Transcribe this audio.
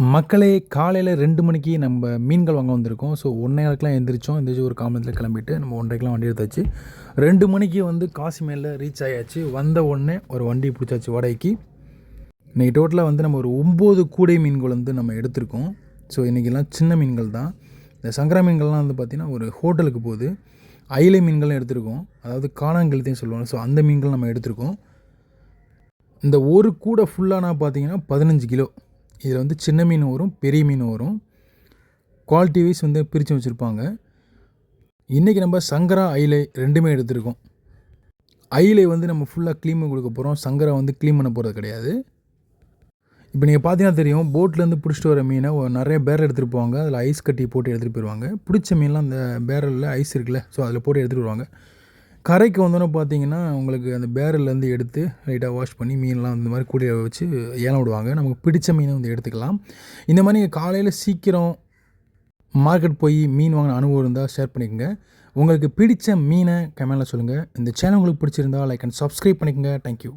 மக்களே காலையில் ரெண்டு மணிக்கு நம்ம மீன்கள் வாங்க வந்திருக்கோம். ஸோ ஒன்றேகாலுக்குலாம் எழுந்திரிச்சோம் எந்திரிச்சு ஒரு காமத்தில் கிளம்பிட்டு நம்ம ஒன்றரைக்கெலாம் வண்டி எடுத்தாச்சு. ரெண்டு மணிக்கு வந்து காசிமேலில் ரீச் ஆயாச்சு. வந்த உடனே ஒரு வண்டி பிடிச்சாச்சு வாடகைக்கு. இன்றைக்கி டோட்டலாக வந்து நம்ம ஒரு ஒம்பது கூடை மீன்கள் வந்து நம்ம எடுத்திருக்கோம். ஸோ இன்றைக்கெல்லாம் சின்ன மீன்கள் தான். இந்த சங்கரா மீன்கள்லாம் வந்து பார்த்திங்கன்னா ஒரு ஹோட்டலுக்கு போகுது. அயிலை மீன்களும் எடுத்திருக்கோம். அதாவது காணாங்கழுத்தையும் சொல்லுவாங்க. ஸோ அந்த மீன்கள் நம்ம எடுத்திருக்கோம். இந்த ஒரு கூடை ஃபுல்லானா பார்த்தீங்கன்னா பதினஞ்சு கிலோ. இதில் வந்து சின்ன மீன் வரும் பெரிய மீன் வரும் குவாலிட்டி வைஸ் வந்து பிரித்து வச்சுருப்பாங்க. இன்றைக்கி நம்ம சங்கரா ஐலை ரெண்டுமே எடுத்திருக்கோம். ஐலை வந்து நம்ம ஃபுல்லாக க்ளீன் பண்ணி கொடுக்க போகிறோம் சங்கரா வந்து க்ளீன் பண்ண போகிறது கிடையாது. இப்போ நீங்கள் பார்த்தீங்கன்னா தெரியும் போட்லேருந்து பிடிச்சிட்டு வர மீனை நிறைய பேரல் எடுத்துகிட்டு போவாங்க. அதில் ஐஸ் கட்டி போட்டு எடுத்துகிட்டு போயிடுவாங்க பிடிச்ச மீன்லாம் அந்த பேரலில் ஐஸ் இருக்குல்ல ஸோ அதில் போட்டு எடுத்துகிட்டு வருவாங்க. கரைக்கு வந்தோன்னே பார்த்தீங்கன்னா உங்களுக்கு அந்த பேரல்லேருந்து எடுத்து லைட்டாக வாஷ் பண்ணி மீன்லாம் இந்த மாதிரி கூடிய வச்சு ஏலம் விடுவாங்க. நமக்கு பிடிச்ச மீனை வந்து எடுத்துக்கலாம். இந்த மாதிரி நீங்கள் காலையில் சீக்கிரம் மார்க்கெட் போய் மீன் வாங்கின அனுபவம் இருந்தால் ஷேர் பண்ணிக்கோங்க. உங்களுக்கு பிடிச்ச மீனை கமெண்டில் சொல்லுங்கள் இந்த சேனல் உங்களுக்கு பிடிச்சிருந்தா லைக் அண்ட் சப்ஸ்கிரைப் பண்ணிக்கோங்க. Thank you